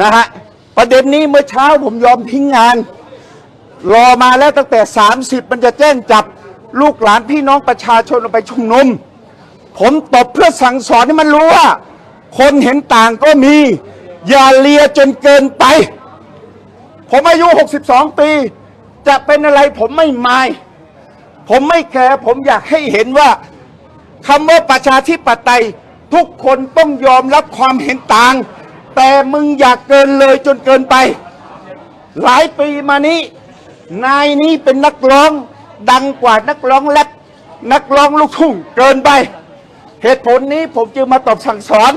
นะฮะประเด็นนี้เมื่อเช้าผมยอมทิ้งงาน รอมาแล้วตั้งแต่ 30 มันจะแจ้งจับลูกหลานพี่น้องประชาชนไปชุมนุม ผมตบเพื่อสั่งสอนให้มันรู้ว่า คนเห็นต่างก็มี อย่าเลียจนเกินไป ผมอายุ 62 ปี จะเป็นอะไรผมไม่มาย ผมไม่แคร์ผมอยากให้เห็นว่าคำว่าประชาธิปไตยทุกคนต้องยอมรับความเห็นต่าง แต่มึงอยากเกินเลยจนเกินไป หลายปีมานี้ นายนี้เป็นนักร้องดังกว่านักร้องแรปนักร้องลูกทุ่งเกินไป เหตุผลนี้ผมจึงมาตอบสั่งสอน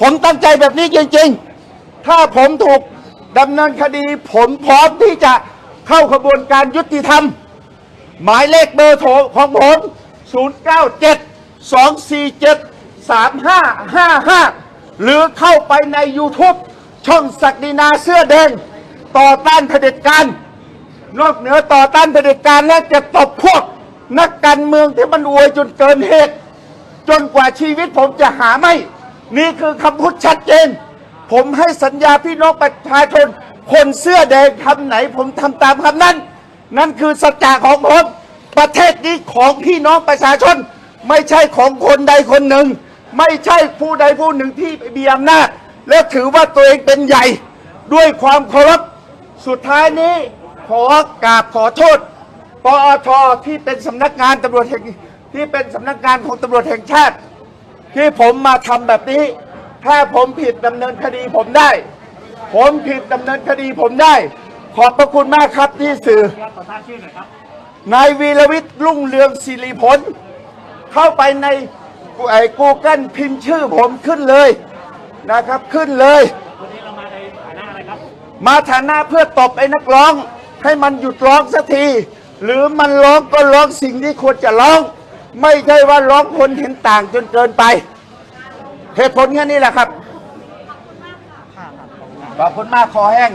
ผมตั้งใจแบบนี้จริงๆ ถ้าผมถูกดำเนินคดี ผมพร้อมที่จะเข้าขบวนการยุติธรรม หมายเลขเบอร์โทรของผม 097 247 3555 หรือเข้าไปใน YouTube ช่องศักดินาเสื้อแดง ต่อต้านเผด็จการ นอกเหนือต่อต้านเผด็จการและจะตบพวกนักการเมืองที่มันอวยจนเกินเหตุ จนกว่าชีวิตผมจะหาไม่ นี่คือคำพูดชัดเจน ผมให้สัญญาพี่น้องประชาชน คนเสื้อแดงคำไหน ผมทำตามคำนั้น นั่นคือสัจจะของผมประเทศนี้ของพี่น้องประชาชน ไม่ใช่ของคนใดคนหนึ่ง ไม่ใช่ผู้ใดผู้หนึ่งที่ไปมีอำนาจและถือว่าตัวเองเป็นใหญ่ด้วยความเคารพสุดท้ายนี้ขอกราบขอโทษปอทที่เป็นสำนักงานตำรวจแห่งที่เป็นสำนักงานของตำรวจแห่งชาติ ที่ผมมาทำแบบนี้ ถ้าผมผิดดำเนินคดีผมได้ ผมผิดดำเนินคดีผมได้ ขอบพระคุณมากครับที่สื่อขอทราบชื่อหน่อยครับนายวีรวิทย์รุ่งเรืองศิริผลเข้าไปใน ไอ้กูเกิลพิมพ์ชื่อผมขึ้นเลยนะครับขึ้นเลย วันนี้เรามาในฐานะอะไรครับ มาฐานะเพื่อตบไอ้นักร้อง ให้มันหยุดร้องสักที หรือมันร้องก็ร้องสิ่งที่ควรจะร้อง ไม่ใช่ว่าร้องคนเห็นต่างจนเกินไป เหตุผลแค่นี้แหละครับขอบคุณมากคอแห้ง